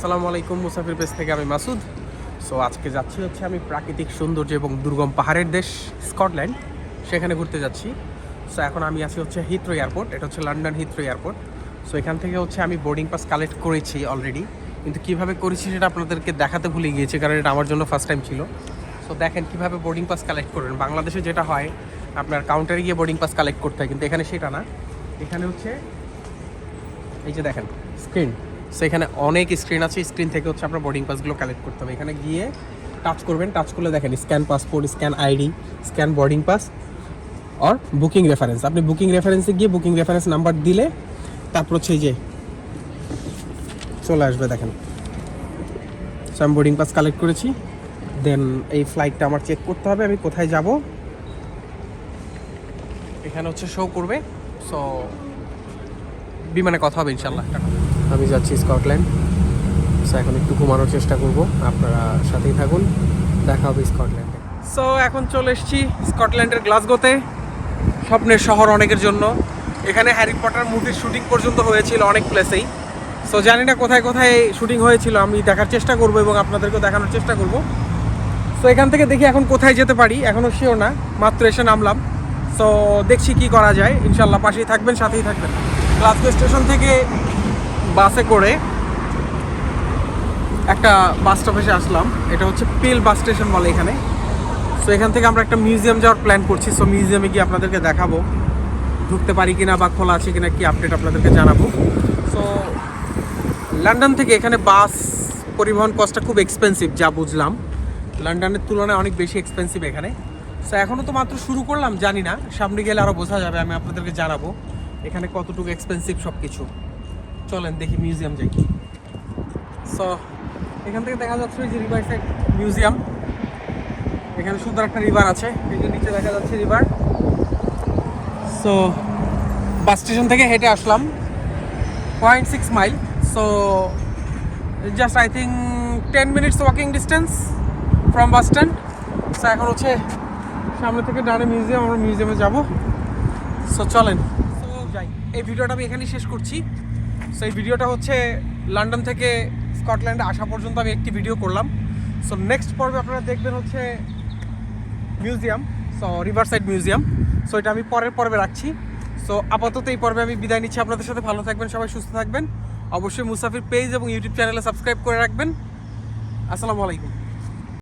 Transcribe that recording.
আসসালামু আলাইকুম, মুসাফির পেস থেকে আমি মাসুদ। সো আজকে যাচ্ছি হচ্ছে আমি প্রাকৃতিক সৌন্দর্য এবং দুর্গম পাহাড়ের দেশ স্কটল্যান্ড। সেখানে ঘুরতে যাচ্ছি। সো এখন আমি আছি হচ্ছে হিথ্রো এয়ারপোর্ট এটা হচ্ছে লন্ডন হিথ্রো এয়ারপোর্ট সো এখান থেকে হচ্ছে আমি বোর্ডিং পাস কালেক্ট করেছি অলরেডি কিন্তু কীভাবে করেছি সেটা আপনাদেরকে দেখাতে ভুলে গিয়েছি, কারণ এটা আমার জন্য ফার্স্ট টাইম ছিল। সো দেখেন কীভাবে বোর্ডিং পাস কালেক্ট করবেন বাংলাদেশে যেটা হয়, আপনার কাউন্টারে গিয়ে বোর্ডিং পাস কালেক্ট করতে হয়, কিন্তু এখানে সেটা না। এখানে হচ্ছে, এই যে দেখেন স্ক্রিন সো এখানে অনেক স্ক্রিন আছে। স্ক্রিন থেকে হচ্ছে আপনার বোর্ডিং পাসগুলো কালেক্ট করতে হবে। এখানে গিয়ে টাচ করবেন। টাচ করলে দেখেন scan passport scan ID scan boarding pass আর বুকিং রেফারেন্স আপনি বুকিং রেফারেন্সে গিয়ে বুকিং রেফারেন্স নাম্বার দিলে তারপর হচ্ছে যে চলে আসবে দেখেন। সো আমি বোর্ডিং পাস কালেক্ট করেছি। দেন এই ফ্লাইটটা আমার চেক করতে হবে। আমি কোথায় যাব? এখানে হচ্ছে শো করবে। সো বিমানে কথা হবে ইনশাল্লাহ আমি যাচ্ছি স্কটল্যান্ড। সো এখন একটু ঘুমানোর চেষ্টা করব। আপনারা সাথেই থাকুন। দেখা হবে স্কটল্যান্ডে। সো এখন চলে এসেছি স্কটল্যান্ডের গ্লাসগোতে। স্বপ্নের শহর অনেকের জন্য। এখানে হ্যারি পটার মুভির শুটিং পর্যন্ত হয়েছিল অনেক প্লেসেই। সো জানি না কোথায় কোথায় শুটিং হয়েছিল। আমি দেখার চেষ্টা করব এবং আপনাদেরকেও দেখানোর চেষ্টা করব। সো এখান থেকে দেখি এখন কোথায় যেতে পারি। এখনও শিওর না। মাত্র এসে নামলাম। সো দেখছি কি করা যায়। ইনশাল্লাহ পাশেই থাকবেন, সাথেই থাকবেন। গ্লাসগো স্টেশন থেকে বাসে করে একটা বাস স্টপেজে আসলাম। এটা হচ্ছে পিল বাস স্টেশন বলে এখানে। সো এখান থেকে আমরা একটা মিউজিয়াম যাওয়ার প্ল্যান করছি। সো মিউজিয়ামে গিয়ে আপনাদেরকে দেখাবো। ঢুকতে পারি কিনা বা খোলা আছে কিনা কি আপডেট আপনাদেরকে জানাব। সো লন্ডন থেকে এখানে বাস পরিবহন কস্টটা খুব এক্সপেন্সিভ যা বুঝলাম। লন্ডনের তুলনায় অনেক বেশি এক্সপেন্সিভ এখানে। সো এখনও তো মাত্র শুরু করলাম, জানি না। সামনে গেলে আরও বোঝা যাবে, আমি আপনাদেরকে জানাব। এখানে কতটুকু এক্সপেন্সিভ সব কিছু চলেন, দেখি মিউজিয়াম যাই। সো এখান থেকে দেখা যাচ্ছে যে রিভার সাইড মিউজিয়াম এখানে সুন্দর একটা রিভার আছে, এই যে নিচে দেখা যাচ্ছে রিভার সো বাস স্টেশন থেকে হেঁটে আসলাম point six mile so just I think ten minutes walking distance from bus stand so এখন হচ্ছে সামনে থেকে ডানে মিউজিয়াম আমরা মিউজিয়ামে যাব। সো চলেন। সো যাই, এই ভিডিওটা আমি এখানেই শেষ করছি। সো এই ভিডিওটা হচ্ছে লন্ডন থেকে স্কটল্যান্ডে আসা পর্যন্ত আমি একটি ভিডিও করলাম। সো নেক্সট পর্বে আপনারা দেখবেন হচ্ছে museum so river side museum so এটা আমি পরের পর্বে রাখছি। সো আপাতত এই পর্বে আমি বিদায় নিচ্ছি। আপনাদের সাথে ভালো থাকবেন, সবাই সুস্থ থাকবেন। অবশ্যই মুসাফির পেজ এবং ইউটিউব চ্যানেলে সাবস্ক্রাইব করে রাখবেন। আসসালামু আলাইকুম।